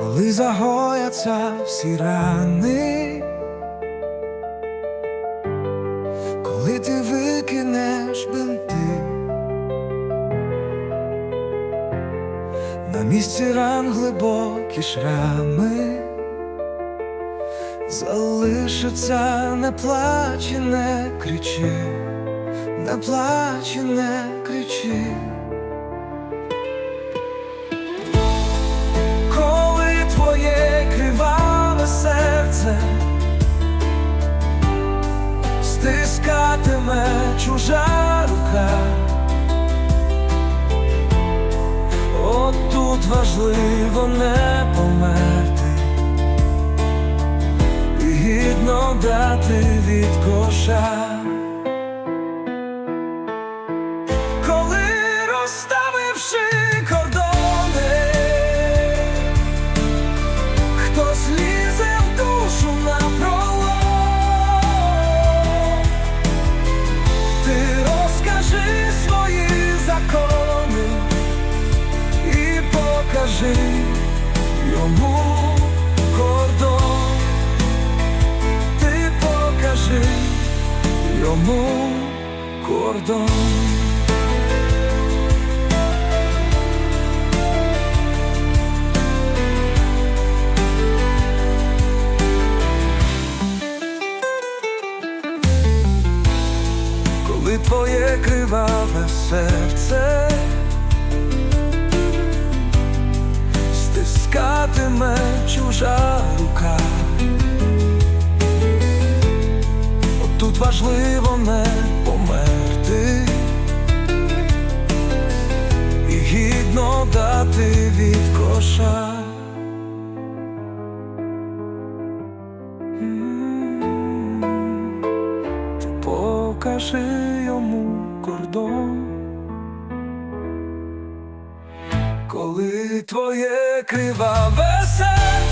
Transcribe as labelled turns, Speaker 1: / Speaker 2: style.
Speaker 1: коли загояться всі рани, коли ти викинеш бинти, на місці ран глибокі шрами, залишиться не плач і не кричи, не плач і не кричи. Стискатиме чужа рука, от тут важливо не померти і гідно дати від коша. Кордон. коли твоє криваве серце стискатиме чужа рука. Тут важливо покажи йому кордон, коли твоє криваве серце